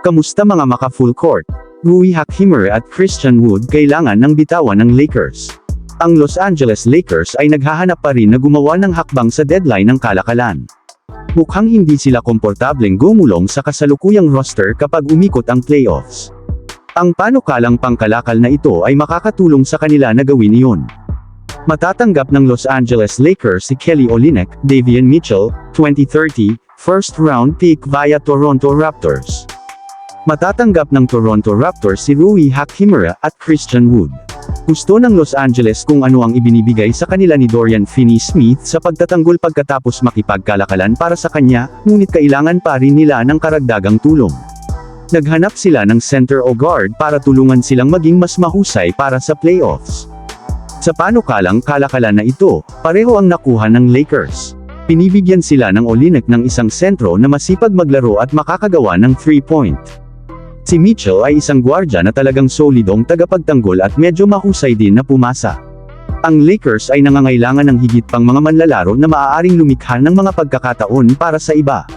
Kamusta mga maka full court? Rui Hachimura at Christian Wood kailangan ng bitawan ng Lakers. Ang Los Angeles Lakers ay naghahanap pa rin na gumawa ng hakbang sa deadline ng kalakalan. Mukhang hindi sila komportableng gumulong sa kasalukuyang roster kapag umikot ang playoffs. Ang panukalang pangkalakal na ito ay makakatulong sa kanila na gawin iyon. Matatanggap ng Los Angeles Lakers si Kelly Olynyk, Davian Mitchell, 2030, first round pick via Toronto Raptors. Matatanggap ng Toronto Raptors si Rui Hachimura at Christian Wood. Gusto ng Los Angeles kung ano ang ibinibigay sa kanila ni Dorian Finney-Smith sa pagtatanggol pagkatapos makipagkalakalan para sa kanya, ngunit kailangan pa rin nila ng karagdagang tulong. Naghanap sila ng center o guard para tulungan silang maging mas mahusay para sa playoffs. Sa panukalang kalakalan na ito, pareho ang nakuha ng Lakers. Pinibigyan sila ng Olynyk ng isang sentro na masipag maglaro at makakagawa ng 3-point. Si Mitchell ay isang gwardya na talagang solidong tagapagtanggol at medyo mahusay din na pumasa. Ang Lakers ay nangangailangan ng higit pang mga manlalaro na maaaring lumikha ng mga pagkakataon para sa iba.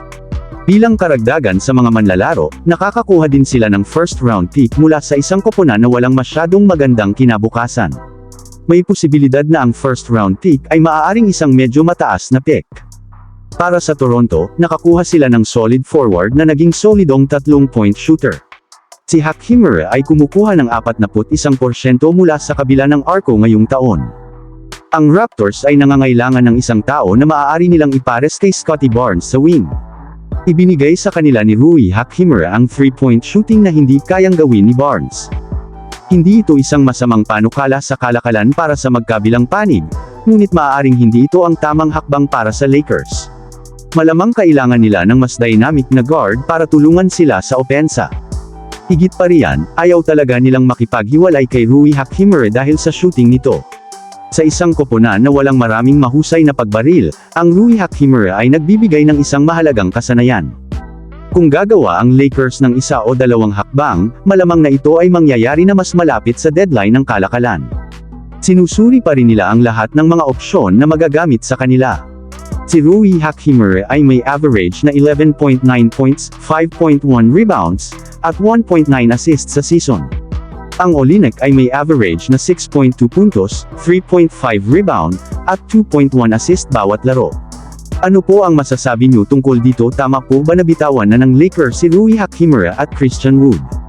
Bilang karagdagan sa mga manlalaro, nakakakuha din sila ng first round pick mula sa isang koponan na walang masyadong magandang kinabukasan. May posibilidad na ang first round pick ay maaaring isang medyo mataas na pick. Para sa Toronto, nakakuha sila ng solid forward na naging solidong tatlong point shooter. Si Hachimura ay kumukuha ng 41% mula sa kabila ng arko ngayong taon. Ang Raptors ay nangangailangan ng isang tao na maaari nilang ipares kay Scotty Barnes sa wing. Ibinigay sa kanila ni Rui Hachimura ang 3-point shooting na hindi kayang gawin ni Barnes. Hindi ito isang masamang panukala sa kalakalan para sa magkabilang panig, ngunit maaaring hindi ito ang tamang hakbang para sa Lakers. Malamang kailangan nila ng mas dynamic na guard para tulungan sila sa opensa. Higit pa riyan, ayaw talaga nilang makipaghiwalay kay Rui Hachimura dahil sa shooting nito. Sa isang koponan na walang maraming mahusay na pagbaril, ang Rui Hachimura ay nagbibigay ng isang mahalagang kasanayan. Kung gagawa ang Lakers ng isa o dalawang hakbang, malamang na ito ay mangyayari na mas malapit sa deadline ng kalakalan. Sinusuri pa rin nila ang lahat ng mga opsyon na magagamit sa kanila. Si Rui Hachimura ay may average na 11.9 points, 5.1 rebounds, at 1.9 assists sa season. Ang Olynyk ay may average na 6.2 puntos, 3.5 rebound, at 2.1 assist bawat laro. Ano po ang masasabi niyo tungkol dito tama po ba nabitawan na ng Lakers si Rui Hachimura at Christian Wood?